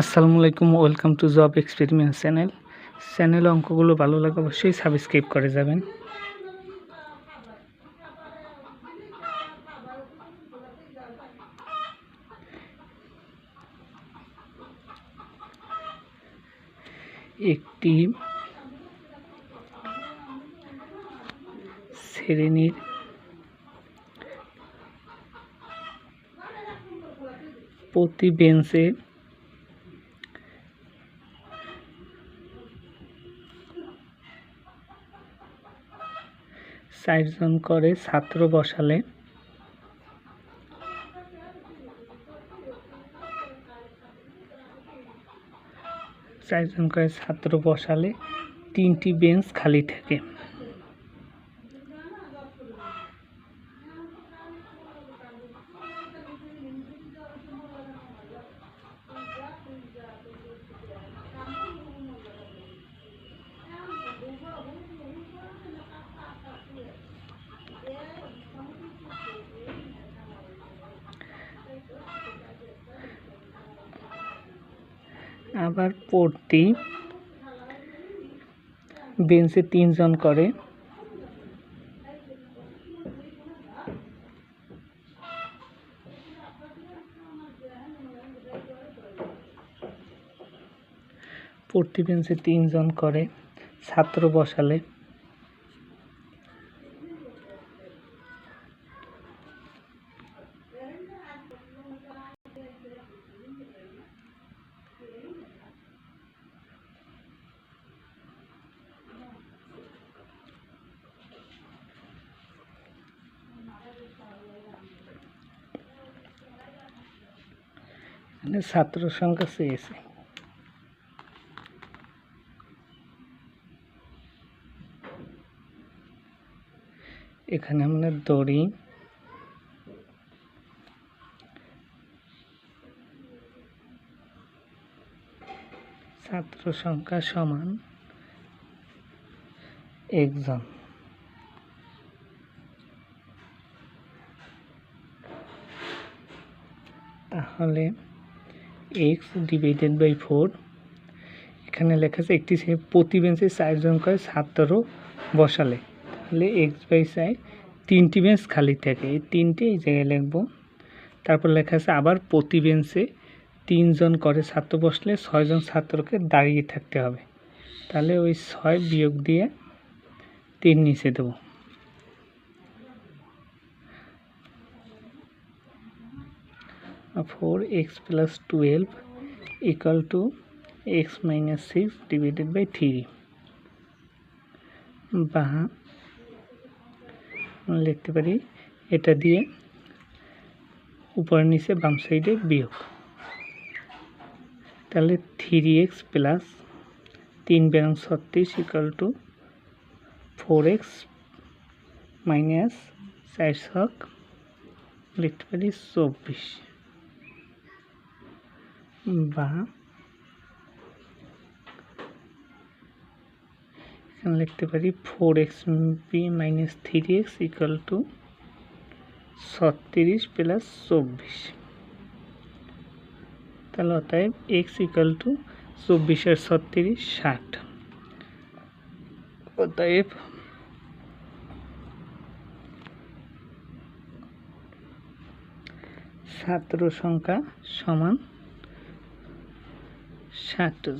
আসসালামু আলাইকুম, welcome to job experiment channel. Channel অঙ্কগুলো ভালো লাগে অবশ্যই সাবস্ক্রাইব করে যাবেন। একটি শ্রেণির প্রতি বেঞ্চে চারজন করে ছাত্র বসালে। চারজন করে ছাত্র বসালে তিনটি বেঞ্চ খালি থাকে। আবার প্রতি বেঞ্চে তিনজন করে। প্রতি বেঞ্চে তিনজন করে। ছাত্র বসালে। এখানে ছাত্র সংখ্যা চেয়েছে এখানে আমরা দড়ি ছাত্র সংখ্যা সমান একজন। তাহলে এক্স ডিভাইডেড বাই ফোর এখানে লেখা আছে, একটি সে প্রতি বেঞ্চে চারজন করে ছাত্র বসালে। তাহলে এক্স বাই চাই তিনটি বেঞ্চ খালি থাকে। এই তিনটে এই জায়গায় লিখব। তারপর লেখা আছে, আবার প্রতি বেঞ্চে তিনজন করে ছাত্র বসলে ছয়জন ছাত্রকে দাঁড়িয়ে থাকতে হবে। তাহলে ওই ছয় বিয়োগ দিয়ে তিন নিচে দেবো। Four x plus twelve equal two x minus six divided by three বা আমরা লিখতে পারি এটা দিয়ে উপর নিচে বাম সাইডে বিয়োগ তাহলে থ্রি এক্স প্লাস তিন ব্যাং ছত্রিশ equal two four x minus চার ছক লিখতে পারি চব্বিশ বা এখানে লিখতে পারি four x B minus three x equal two ছত্রিশ প্লাস চব্বিশ। তাহলে অতএব এক্স ইকাল টু চব্বিশের ছত্রিশ ষাট। অতএব ছাত্র সংখ্যা সমান ষাট জন